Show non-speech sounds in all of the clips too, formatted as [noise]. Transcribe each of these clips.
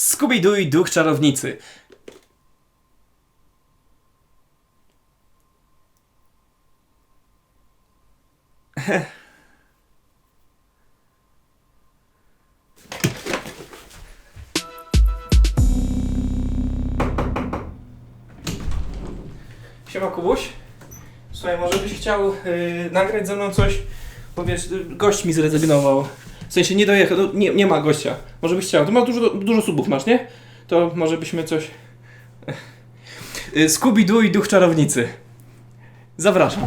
Scooby-Doo i Duch Czarownicy. [laughs] Siema Kubuś. Słuchaj, może byś chciał yy, nagrać ze mną coś, bo wiesz, gość mi zrezygnował. W sensie nie dojechał, no, nie, nie ma gościa. Może byś chciał. To ma dużo, dużo subów masz, nie? To może byśmy coś... Yy, Scooby-Doo i Duch Czarownicy. Zapraszam.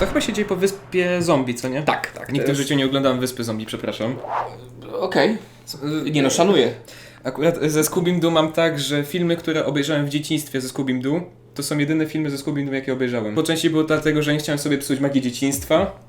To chyba się dzieje po wyspie zombie, co nie? Tak, tak. Nigdy w życiu nie oglądałem wyspy zombie, przepraszam. Okej. Nie no, szanuję. Akurat ze Scooby Doo mam tak, że filmy, które obejrzałem w dzieciństwie ze Scooby Doo, to są jedyne filmy ze Scooby Doo, jakie obejrzałem. Po części było dlatego, że nie chciałem sobie psuć magii dzieciństwa.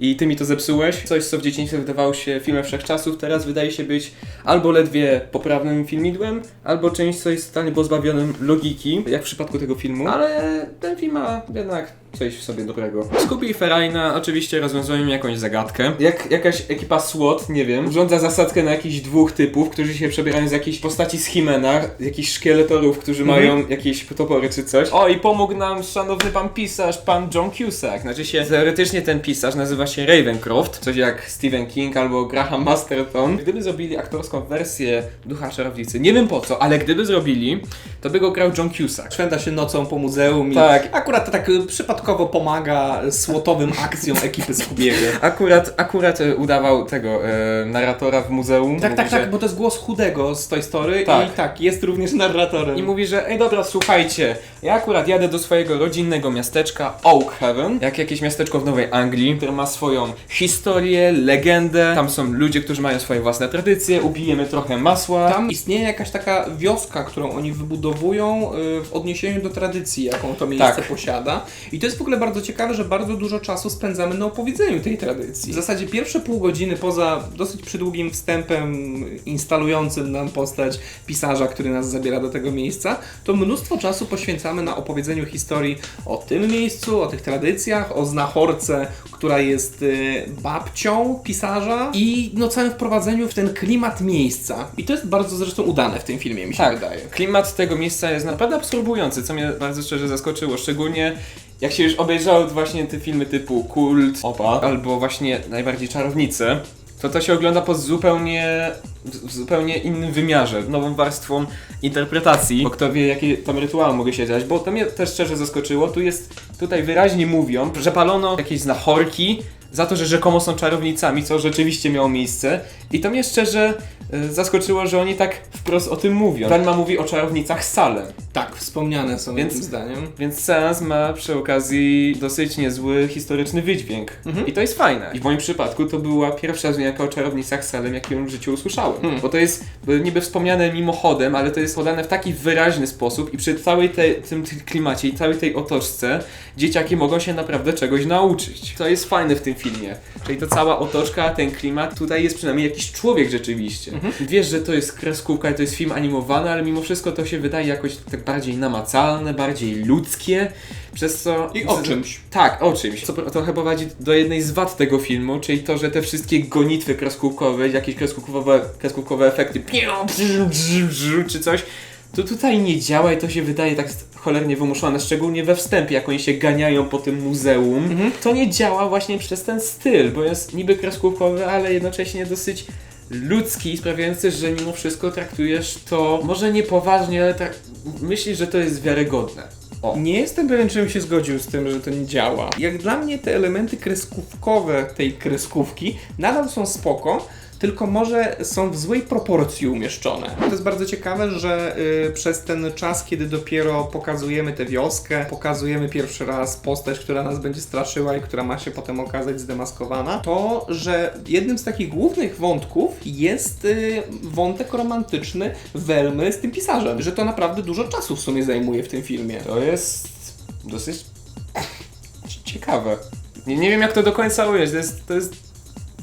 I ty mi to zepsułeś. Coś, co w dzieciństwie wydawało się filmem wszechczasów, teraz wydaje się być albo ledwie poprawnym filmidłem, albo czymś, co jest totalnie pozbawionym logiki, jak w przypadku tego filmu. Ale ten film ma jednak coś w sobie dobrego. Scooby i Ferajna oczywiście rozwiązują jakąś zagadkę. Jak jakaś ekipa SWAT, nie wiem, urządza zasadkę na jakichś dwóch typów, którzy się przebierają z jakiejś postaci z Himena, jakichś szkieletorów, którzy Mhm. mają jakieś topory czy coś. O, i pomógł nam szanowny pan pisarz, pan John Cusack. Znaczy się, teoretycznie ten pisarz nazywa się Ravencroft, coś jak Stephen King albo Graham Masterton. Gdyby zrobili aktorską wersję Ducha Czarownicy, nie wiem po co, ale gdyby zrobili, to by go grał John Cusack. Szwenda się nocą po muzeum i Tak. akurat to tak y, przypadkowo pomaga słotowym akcjom ekipy Scoobiego. Akurat, akurat e, udawał tego e, narratora w muzeum. Tak, Mówi, tak, że- tak, bo to jest głos chudego z Toy Story Tak. i tak, jest również narratorem. I mówi, że ej dobra, słuchajcie, ja akurat jadę do swojego rodzinnego miasteczka Oak Haven, jak jakieś miasteczko w Nowej Anglii, które ma swoją historię, legendę, tam są ludzie, którzy mają swoje własne tradycje, ubijemy trochę masła. Tam istnieje jakaś taka wioska, którą oni wybudowują y, w odniesieniu do tradycji, jaką to miejsce Tak. posiada. I to jest w ogóle bardzo ciekawe, że bardzo dużo czasu spędzamy na opowiedzeniu tej tradycji. W zasadzie pierwsze pół godziny, poza dosyć przydługim wstępem instalującym nam postać pisarza, który nas zabiera do tego miejsca, to mnóstwo czasu poświęcamy na opowiedzeniu historii o tym miejscu, o tych tradycjach, o znachorce, która jest y, babcią pisarza i no całym wprowadzeniu w ten klimat miejsca. I to jest bardzo zresztą udane w tym filmie, mi się Tak, wydaje. klimat tego miejsca jest naprawdę absorbujący, co mnie bardzo szczerze zaskoczyło, szczególnie jak się już obejrzało właśnie te filmy typu Kult, Opa, albo właśnie najbardziej Czarownice, to to się ogląda pod zupełnie, w zupełnie innym wymiarze, nową warstwą interpretacji, bo kto wie jaki tam rytuał mogę się dziać, bo to mnie też szczerze zaskoczyło, tu jest, tutaj wyraźnie mówią, że palono jakieś znachorki za to, że rzekomo są czarownicami, co rzeczywiście miało miejsce i to mnie szczerze y, zaskoczyło, że oni tak wprost o tym mówią. Ranma mówi o czarownicach Salem. Tak, wspomniane są Więc- tym zdaniem. Więc seans ma przy okazji dosyć niezły historyczny wydźwięk. Mhm. I to jest fajne. I w moim przypadku to była pierwsza zmianka o czarownicach Salem, jaką w życiu usłyszałem. Hmm. Bo to jest y, niby wspomniane mimochodem, ale to jest podane w taki wyraźny sposób i przy całej tej, tym klimacie i całej tej otoczce dzieciaki mogą się naprawdę czegoś nauczyć. To jest fajne w tym filmie. Czyli to cała otoczka, ten klimat, tutaj jest przynajmniej jakiś człowiek rzeczywiście. Mhm. Wiesz, że to jest kreskówka to jest film animowany, ale mimo wszystko to się wydaje jakoś tak bardziej namacalne, bardziej ludzkie, przez co... I o czymś. Tak, o czymś. Co trochę prowadzi do jednej z wad tego filmu, czyli to, że te wszystkie gonitwy kreskówkowe, jakieś kreskówkowe, kreskówkowe efekty, czy coś, to tutaj nie działa i to się wydaje tak cholernie wymuszone, szczególnie we wstępie, jak oni się ganiają po tym muzeum. Mhm. To nie działa właśnie przez ten styl, bo jest niby kreskówkowy, ale jednocześnie dosyć ludzki, sprawiający, że mimo wszystko traktujesz to może niepoważnie, ale myślisz, że to jest wiarygodne. O. Nie jestem pewien, czy bym się zgodził z tym, że to nie działa. Jak dla mnie te elementy kreskówkowe tej kreskówki nadal są spoko, tylko może są w złej proporcji umieszczone. To jest bardzo ciekawe, że y, przez ten czas, kiedy dopiero pokazujemy tę wioskę, pokazujemy pierwszy raz postać, która nas będzie straszyła i która ma się potem okazać zdemaskowana, to, że jednym z takich głównych wątków jest y, wątek romantyczny Welmy z tym pisarzem. Że to naprawdę dużo czasu w sumie zajmuje w tym filmie. To jest dosyć ciekawe. Nie, nie wiem jak to do końca ująć, to jest, to jest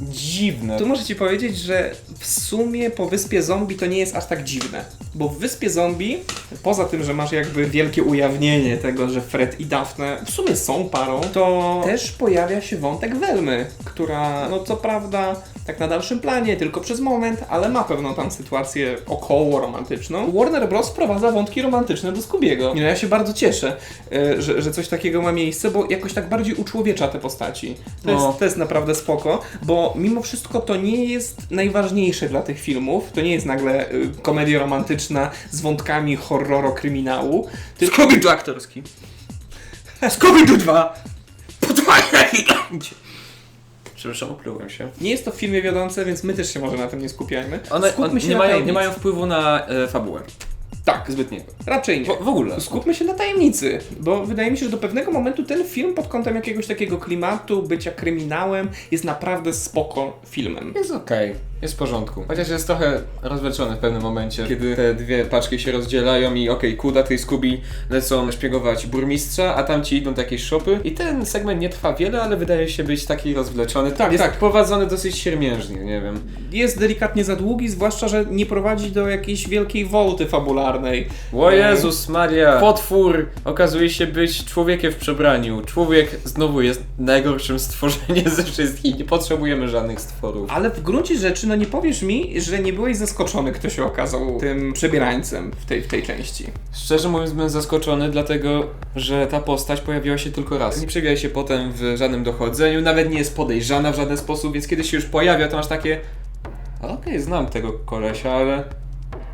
dziwne. Tu muszę Ci powiedzieć, że w sumie po Wyspie Zombie to nie jest aż tak dziwne. Bo w Wyspie Zombie, poza tym, że masz jakby wielkie ujawnienie tego, że Fred i Daphne w sumie są parą, to też pojawia się wątek Welmy, która, no co prawda, tak na dalszym planie, tylko przez moment, ale ma pewną tam sytuację około romantyczną. Warner Bros. wprowadza wątki romantyczne do Scoobiego. No ja się bardzo cieszę, e, że, że coś takiego ma miejsce, bo jakoś tak bardziej uczłowiecza te postaci. To, No. jest, to jest naprawdę spoko, bo mimo wszystko to nie jest najważniejsze dla tych filmów. To nie jest nagle y, komedia romantyczna z wątkami horroro-kryminału, tylko Scooby-Doo aktorski. [laughs] Scooby-Doo 2! Podwajaj! Przepraszam, oplułem się. nie jest to w filmie wiodące, więc my też się może na tym nie skupiajmy. One, Skupmy one się nie, na mają, nie tajemnicy. mają wpływu na e, fabułę. Tak, Zbytniego. raczej nie. W, w ogóle. Skupmy się na tajemnicy, bo wydaje mi się, że do pewnego momentu ten film pod kątem jakiegoś takiego klimatu, bycia kryminałem, jest naprawdę spoko filmem. Jest okej, jest w porządku. Chociaż jest trochę rozwleczony w pewnym momencie, kiedy te dwie paczki się rozdzielają i okej, Kuda i Scooby lecą szpiegować burmistrza, a tamci idą do jakiejś szopy. I ten segment nie trwa wiele, ale wydaje się być taki rozwleczony. Tak, jest tak. prowadzony dosyć siermiężnie, nie wiem. Jest delikatnie za długi, zwłaszcza, że nie prowadzi do jakiejś wielkiej wolty fabularnej. O Jezus Maria! Potwór okazuje się być człowiekiem w przebraniu. Człowiek znowu jest najgorszym stworzeniem [laughs] ze wszystkich. Nie potrzebujemy żadnych stworów. Ale w gruncie rzeczy, no nie powiesz mi, że nie byłeś zaskoczony, kto się okazał tym przebierańcem w tej, w tej części. Szczerze mówiąc, byłem zaskoczony, dlatego że ta postać pojawiła się tylko raz. Nie przewija się potem w żadnym dochodzeniu, nawet nie jest podejrzana w żaden sposób, więc kiedy się już pojawia, to masz takie. "A Okej, znam tego kolesia, ale.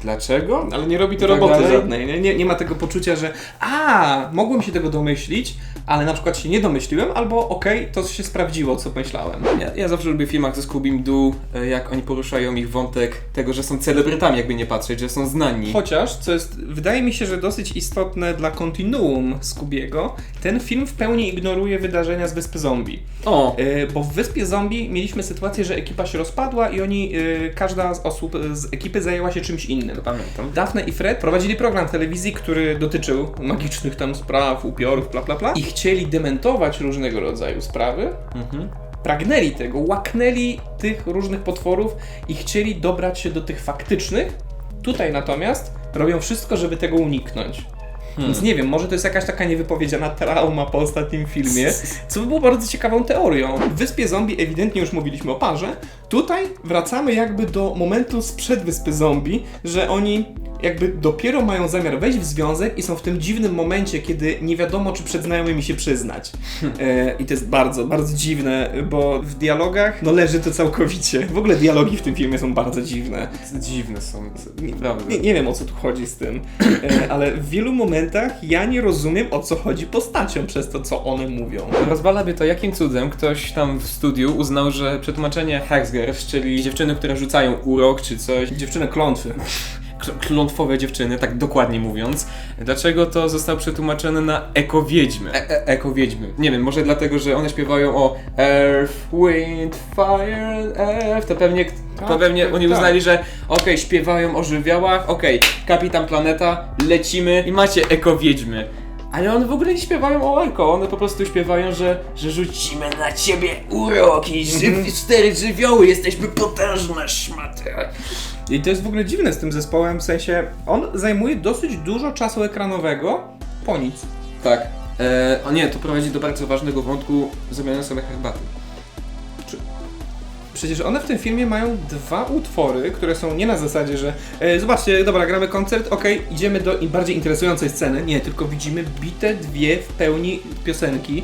Dlaczego? Ale nie robi to tak roboty dalej. żadnej. Nie? Nie, nie ma tego poczucia, że a, mogłem się tego domyślić, ale na przykład się nie domyśliłem, albo okej, to się sprawdziło, co myślałem. Ja, ja zawsze lubię w filmach ze Scooby Doo, e, jak oni poruszają ich wątek tego, że są celebrytami, jakby nie patrzeć, że są znani. Chociaż, co jest, wydaje mi się, że dosyć istotne dla kontinuum Scoobiego, ten film w pełni ignoruje wydarzenia z Wyspy Zombie. O! E, Bo w Wyspie Zombie mieliśmy sytuację, że ekipa się rozpadła i oni, e, każda z osób z ekipy zajęła się czymś innym. Pamiętam. Daphne i Fred prowadzili program telewizji, który dotyczył magicznych tam spraw, upiorów, bla bla bla i chcieli dementować różnego rodzaju sprawy. Mhm. Pragnęli tego, łaknęli tych różnych potworów i chcieli dobrać się do tych faktycznych. Tutaj natomiast robią wszystko, żeby tego uniknąć. Więc nie wiem, może to jest jakaś taka niewypowiedziana trauma po ostatnim filmie, co by było bardzo ciekawą teorią. W Wyspie Zombie ewidentnie już mówiliśmy o parze. Tutaj wracamy jakby do momentu sprzed Wyspy Zombie, że oni jakby dopiero mają zamiar wejść w związek i są w tym dziwnym momencie, kiedy nie wiadomo, czy przed znajomymi się przyznać. E, I to jest bardzo, bardzo dziwne, bo w dialogach no leży to całkowicie. W ogóle dialogi w tym filmie są bardzo dziwne. Dziwne są, naprawdę. Nie, nie wiem o co tu chodzi z tym, e, ale w wielu momentach ja nie rozumiem o co chodzi postaciom przez to, co one mówią. Rozwala mnie to, jakim cudem ktoś tam w studiu uznał, że przetłumaczenie Hexgirls, czyli dziewczyny, które rzucają urok czy coś, Dziewczyny klątwy. Kl- klątwowe dziewczyny, tak dokładnie mówiąc, dlaczego to zostało przetłumaczone na eko-wiedźmy? E -e Eko-wiedźmy. Nie wiem, może dlatego, że one śpiewają o Earth, Wind, Fire, Earth, to pewnie, to Tak, pewnie tak, oni tak. uznali, że okej, śpiewają o żywiołach, okej, Kapitan Planeta, lecimy i macie eko-wiedźmy. Ale one w ogóle nie śpiewają o eko, one po prostu śpiewają, że, że rzucimy na ciebie uroki, żyw, cztery żywioły, jesteśmy potężne szmaty. I to jest w ogóle dziwne z tym zespołem, w sensie on zajmuje dosyć dużo czasu ekranowego po nic. Tak. E, o nie, to prowadzi do bardzo ważnego wątku zrobienia sobie herbaty. Przecież one w tym filmie mają dwa utwory, które są nie na zasadzie, że e, zobaczcie, dobra, gramy koncert, okej, idziemy do bardziej interesującej sceny. Nie, tylko widzimy bite dwie w pełni piosenki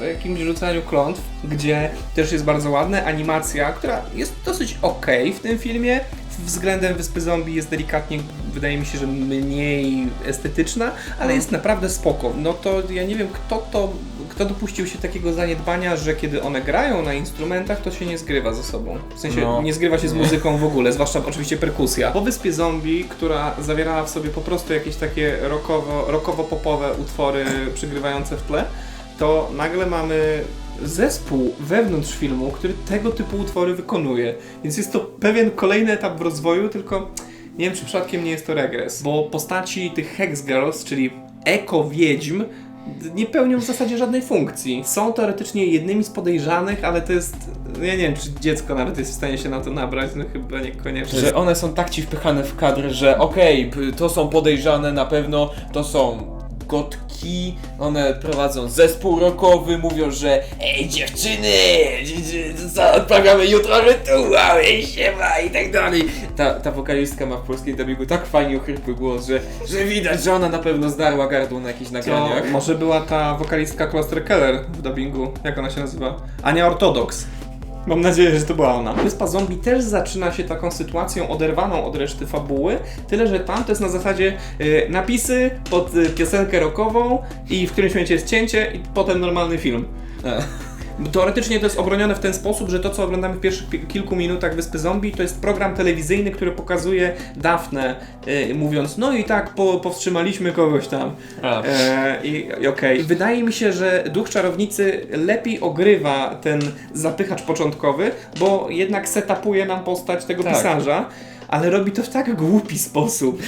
o jakimś rzucaniu klątw, gdzie też jest bardzo ładna animacja, która jest dosyć okej w tym filmie. Względem Wyspy Zombie jest delikatnie, wydaje mi się, że mniej estetyczna, ale jest naprawdę spoko. No to ja nie wiem, kto to, kto dopuścił się takiego zaniedbania, że kiedy one grają na instrumentach, to się nie zgrywa ze sobą. W sensie No. nie zgrywa się z muzyką w ogóle, zwłaszcza oczywiście perkusja. Po Wyspie Zombie, która zawierała w sobie po prostu jakieś takie rockowo, rockowo-popowe utwory przygrywające w tle, to nagle mamy zespół wewnątrz filmu, który tego typu utwory wykonuje. Więc jest to pewien kolejny etap w rozwoju, tylko nie wiem, czy przypadkiem nie jest to regres, bo postaci tych Hex Girls, czyli eko-wiedźm, nie pełnią w zasadzie żadnej funkcji. Są teoretycznie jednymi z podejrzanych, ale to jest... Ja nie wiem, czy dziecko nawet jest w stanie się na to nabrać, no chyba niekoniecznie. Że one są tak ci wpychane w kadr, że okej, to są podejrzane na pewno, to są gotki, one prowadzą zespół rockowy, mówią, że ej dziewczyny, co, odprawiamy jutro rytuały, siema i tak dalej. Ta, ta wokalistka ma w polskim dubbingu tak fajnie ochrypły głos, że, że widać, że ona na pewno zdarła gardło na jakichś nagraniach. może była ta wokalistka Kloster Keller w dubbingu. Jak ona się nazywa? Ania Ortodoks. Mam nadzieję, że to była ona. Wyspa Zombie też zaczyna się taką sytuacją oderwaną od reszty fabuły, tyle że tam to jest na zasadzie y, napisy pod y, piosenkę rockową i w którymś momencie jest cięcie i potem normalny film. A. Teoretycznie to jest obronione w ten sposób, że to, co oglądamy w pierwszych pi- kilku minutach Wyspy Zombie, to jest program telewizyjny, który pokazuje Dafne, y, mówiąc, no i tak po, powstrzymaliśmy kogoś tam. A. E, I i okej. Wydaje mi się, że Duch Czarownicy lepiej ogrywa ten zapychacz początkowy, bo jednak setupuje nam postać tego Tak. pisarza. Ale robi to w tak głupi sposób.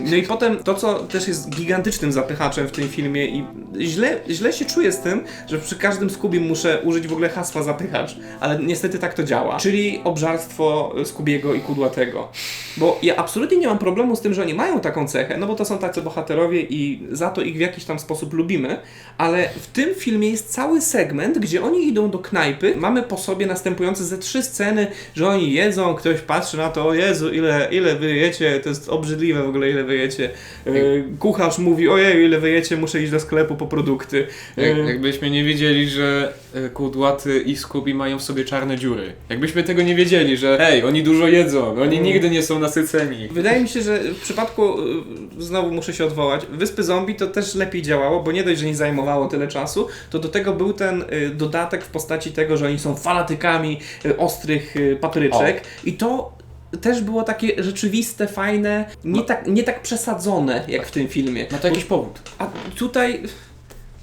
No i potem to, co też jest gigantycznym zapychaczem w tym filmie i źle, źle się czuję z tym, że przy każdym Skubim muszę użyć w ogóle hasła zapychacz, ale niestety tak to działa. Czyli obżarstwo Skubiego i Kudłatego. Bo ja absolutnie nie mam problemu z tym, że oni mają taką cechę, no bo to są tacy bohaterowie i za to ich w jakiś tam sposób lubimy, ale w tym filmie jest cały segment, gdzie oni idą do knajpy, mamy po sobie następujące ze trzy sceny, że oni jedzą, ktoś patrzy na to, o Jezu, ile, ile wy jecie, to jest obrzydliwe w ogóle, ile wy jecie. E, kucharz mówi, ojej, ile wy jecie, muszę iść do sklepu po produkty. E, Jak, jakbyśmy nie wiedzieli, że e, Kudłaty i Scooby mają w sobie czarne dziury. Jakbyśmy tego nie wiedzieli, że hej, oni dużo jedzą, oni Mm. nigdy nie są nasyceni. Wydaje mi się, że w przypadku, znowu muszę się odwołać, Wyspy Zombie to też lepiej działało, bo nie dość, że nie zajmowało tyle czasu, to do tego był ten dodatek w postaci tego, że oni są fanatykami ostrych papryczek i to też było takie rzeczywiste, fajne, nie, No. tak, nie tak przesadzone jak w tym filmie. Ma to jakiś powód. A tutaj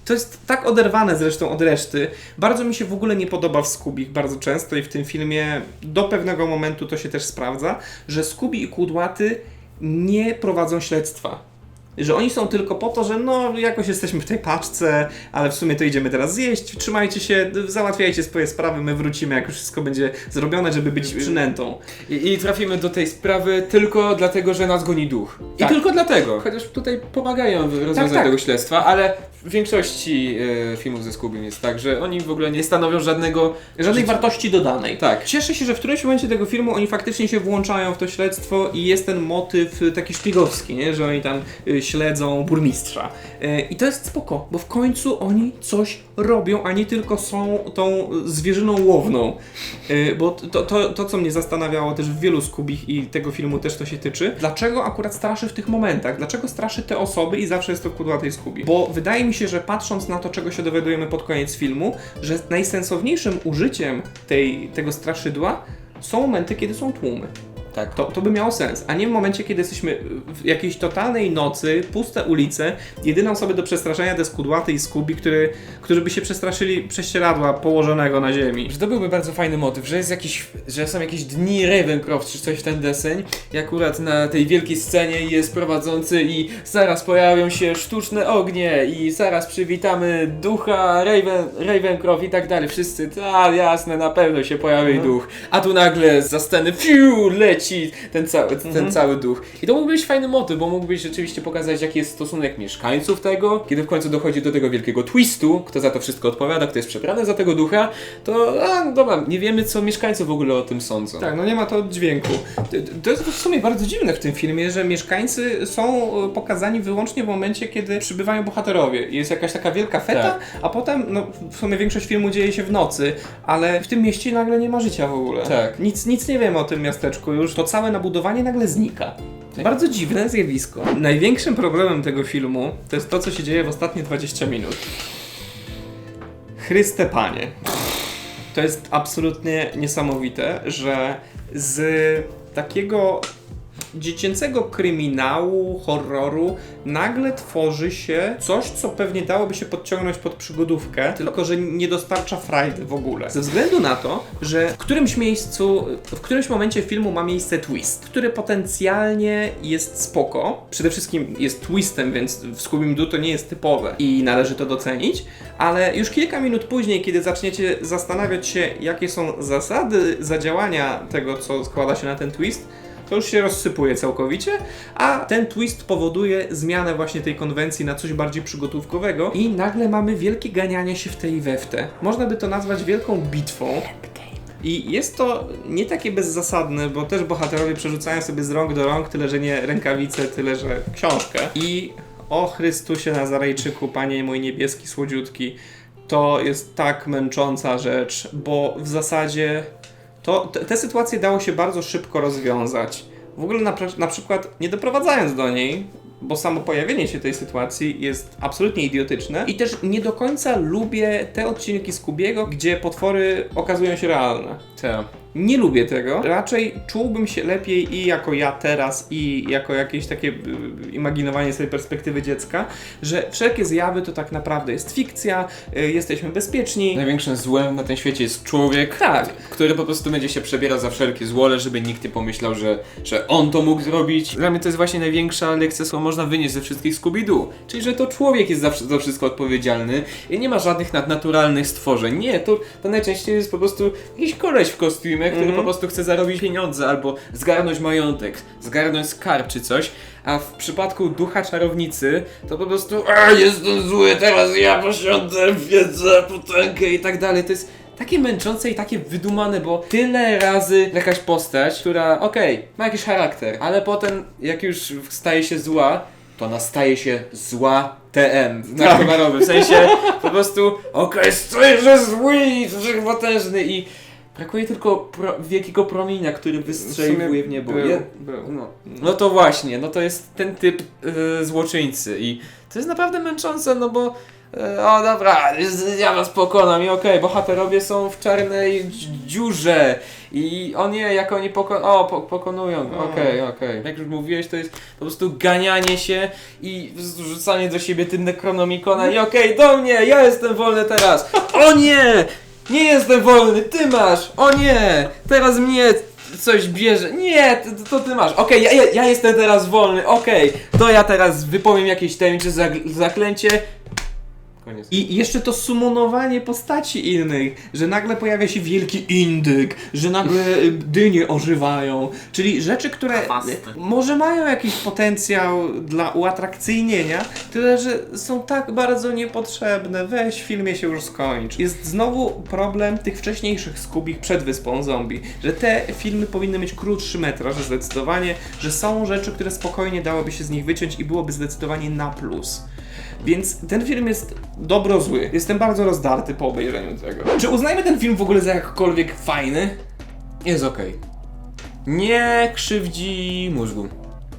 to jest tak oderwane zresztą od reszty. Bardzo mi się w ogóle nie podoba w Skubich bardzo często i w tym filmie do pewnego momentu to się też sprawdza, że Skubi i Kudłaty nie prowadzą śledztwa. Że oni są tylko po to, że no jakoś jesteśmy w tej paczce, ale w sumie to idziemy teraz zjeść, trzymajcie się, załatwiajcie swoje sprawy, my wrócimy jak już wszystko będzie zrobione, żeby być przynętą. I, I trafimy do tej sprawy tylko dlatego, że nas goni duch. I Tak. tylko dlatego. Chociaż tutaj pomagają w rozwiązaniu tak. tego śledztwa, ale w większości e, filmów ze Scooby jest tak, że oni w ogóle nie stanowią żadnego... Żadnej wartości dodanej. Tak. Cieszę się, że w którymś momencie tego filmu oni faktycznie się włączają w to śledztwo i jest ten motyw taki szpiegowski, nie? że oni tam y, śledzą burmistrza. Y, I to jest spoko, bo w końcu oni coś robią, a nie tylko są tą zwierzyną łowną. Y, Bo to, to, to, co mnie zastanawiało też w wielu skubich i tego filmu też to się tyczy, dlaczego akurat straszy w tych momentach? Dlaczego straszy te osoby i zawsze jest to kudłatej skubi? Bo wydaje mi się, że patrząc na to, czego się dowiadujemy pod koniec filmu, że najsensowniejszym użyciem tej, tego straszydła są momenty, kiedy są tłumy. Tak. To, to by miało sens, a nie w momencie, kiedy jesteśmy w jakiejś totalnej nocy, puste ulice, jedyne osoby do przestraszenia to jest kudłaty i skubi, który, którzy by się przestraszyli prześcieradła położonego na ziemi. Że to byłby bardzo fajny motyw, że jest jakiś, że są jakieś dni Ravencroft czy coś w ten deseń i akurat na tej wielkiej scenie jest prowadzący i zaraz pojawią się sztuczne ognie i zaraz przywitamy ducha Raven, Ravencroft i tak dalej. Wszyscy, tak jasne, na pewno się pojawi Mhm. duch. A tu nagle za sceny fiu, leci ten cały, ten Mhm. cały duch. I to mógłby być fajny motyw, bo mógłbyś rzeczywiście pokazać jaki jest stosunek mieszkańców tego, kiedy w końcu dochodzi do tego wielkiego twistu, kto za to wszystko odpowiada, kto jest przebrany za tego ducha, to a, dobra, nie wiemy co mieszkańcy w ogóle o tym sądzą. Tak, no nie ma to dźwięku. To- To jest w sumie bardzo dziwne w tym filmie, że mieszkańcy są e, pokazani wyłącznie w momencie, kiedy przybywają bohaterowie. Jest jakaś taka wielka feta, Tak. a potem, no w sumie większość filmu dzieje się w nocy, ale w tym mieście nagle nie ma życia w ogóle. Tak. Nic, nic nie wiemy o tym miasteczku już. To całe nabudowanie nagle znika. Bardzo dziwne zjawisko. Największym problemem tego filmu to jest to, co się dzieje w ostatnie 20 minut. Chryste Panie. To jest absolutnie niesamowite, że z takiego dziecięcego kryminału, horroru nagle tworzy się coś, co pewnie dałoby się podciągnąć pod przygodówkę, tylko że nie dostarcza frajdy w ogóle. Ze względu na to, że w którymś miejscu, w którymś momencie filmu ma miejsce twist, który potencjalnie jest spoko. Przede wszystkim jest twistem, więc w Scooby-Doo to nie jest typowe i należy to docenić, ale już kilka minut później, kiedy zaczniecie zastanawiać się, jakie są zasady zadziałania tego, co składa się na ten twist, To już się rozsypuje całkowicie, a ten twist powoduje zmianę właśnie tej konwencji na coś bardziej przygotówkowego i nagle mamy wielkie ganianie się w tej i. Można by to nazwać wielką bitwą. I jest to nie takie bezzasadne, bo też bohaterowie przerzucają sobie z rąk do rąk, tyle że nie rękawice, tyle że książkę. I o Chrystusie Nazarejczyku, Panie mój niebieski słodziutki, to jest tak męcząca rzecz, bo w zasadzie to, te, sytuacje dało się bardzo szybko rozwiązać. W ogóle na, na przykład nie doprowadzając do niej, bo samo pojawienie się tej sytuacji jest absolutnie idiotyczne i też nie do końca lubię te odcinki z Kubiego, gdzie potwory okazują się realne. Tak. Nie lubię tego. Raczej czułbym się lepiej i jako ja teraz, i jako jakieś takie y, imaginowanie sobie perspektywy dziecka, że wszelkie zjawy to tak naprawdę jest fikcja, y, jesteśmy bezpieczni. Największym złem na tym świecie jest człowiek, Tak. który po prostu będzie się przebierał za wszelkie złole, żeby nikt nie pomyślał, że, że on to mógł zrobić. Dla mnie to jest właśnie największa lekcja, którą można wynieść ze wszystkich Scooby-Doo. Czyli, że to człowiek jest za, za wszystko odpowiedzialny i nie ma żadnych nadnaturalnych stworzeń. Nie, to, to najczęściej jest po prostu jakiś koleś w kostiumie, który Mhm. po prostu chce zarobić pieniądze albo zgarnąć majątek, zgarnąć skarb czy coś. A w przypadku ducha czarownicy to po prostu A, jestem zły, teraz ja posiądę wiedzę, potęgę i tak dalej. To jest takie męczące i takie wydumane, bo tyle razy jakaś postać, która okej, ma jakiś charakter, ale potem jak już staje się zła, to ona staje się zła TM, znak Tak. towarowy, w sensie po prostu okej, stoję, że zły i wszechpotężny i brakuje tylko pro, wielkiego promienia, który wystrzeliwuje w niebo. Był, Je- był. no. no to właśnie, no to jest ten typ y, złoczyńcy i to jest naprawdę męczące, no bo y, o dobra, ja was pokonam i okej, bohaterowie są w czarnej dzi- dziurze i o nie, jak oni poko o, po pokonują, O. okej, okej. Jak już mówiłeś, to jest po prostu ganianie się i zrzucanie do siebie tym Necronomicona i okej, do mnie, ja jestem wolny teraz. O nie! Nie jestem wolny, ty masz! O nie! Teraz mnie coś bierze. Nie, to, to ty masz. Okej, ja, ja, ja jestem teraz wolny, okej. To ja teraz wypowiem jakieś tajemnicze zaklęcie. Koniec. I jeszcze to sumonowanie postaci innych, że nagle pojawia się wielki indyk, że nagle [laughs] y, dynie ożywają, czyli rzeczy, które może mają jakiś potencjał dla uatrakcyjnienia, tyle że są tak bardzo niepotrzebne. Weź, w filmie się już skończ. Jest znowu problem tych wcześniejszych skubich przed Wyspą Zombie, że te filmy powinny mieć krótszy metraż zdecydowanie, że są rzeczy, które spokojnie dałoby się z nich wyciąć i byłoby zdecydowanie na plus. Więc ten film jest dobro zły. Jestem bardzo rozdarty po obejrzeniu tego. Czy uznajmy ten film w ogóle za jakkolwiek fajny? Jest okej. Nie krzywdzi mózgu.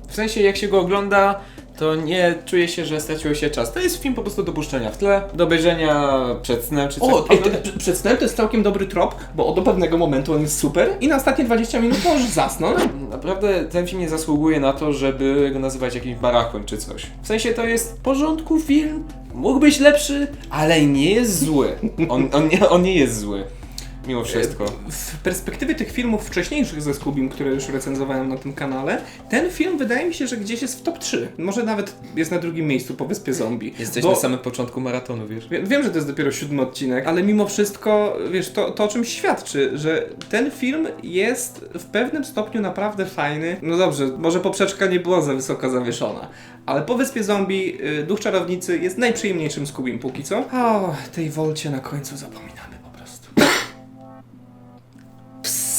W sensie, jak się go ogląda, to nie czuje się, że straciło się czas. To jest film po prostu do puszczenia w tle, do obejrzenia przed snem czy coś. O, ej, te, przed snem to jest całkiem dobry trop, bo do pewnego momentu on jest super i na ostatnie 20 minut możesz zasnąć. [laughs] Naprawdę ten film nie zasługuje na to, żeby go nazywać jakimś barachłem czy coś. W sensie to jest w porządku film, mógł być lepszy, ale nie jest zły. On, on, nie, on nie jest zły. Mimo wszystko. W perspektywie tych filmów wcześniejszych ze Skubim, które już recenzowałem na tym kanale, ten film wydaje mi się, że gdzieś jest w top 3. Może nawet jest na drugim miejscu po Wyspie Zombie. Jesteś Bo- na samym początku maratonu, wiesz? Wiem, że to jest dopiero siódmy odcinek, ale mimo wszystko, wiesz, to, to o czym świadczy, że ten film jest w pewnym stopniu naprawdę fajny. No dobrze, może poprzeczka nie była za wysoko zawieszona, ale po Wyspie Zombie y, Duch Czarownicy jest najprzyjemniejszym Skubim póki co. O, tej Wolcie na końcu zapominamy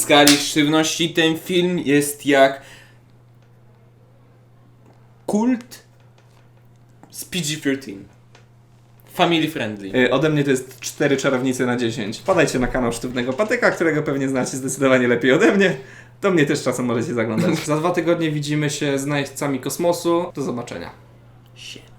skali sztywności ten film jest jak kult z PG-13. Family friendly. Y, Ode mnie to jest 4 czarownice na 10. Padajcie na kanał Sztywnego Patyka, którego pewnie znacie zdecydowanie lepiej ode mnie. Do mnie też czasem możecie zaglądać. [laughs] Za dwa tygodnie widzimy się z najeźdźcami kosmosu. Do zobaczenia. Shit.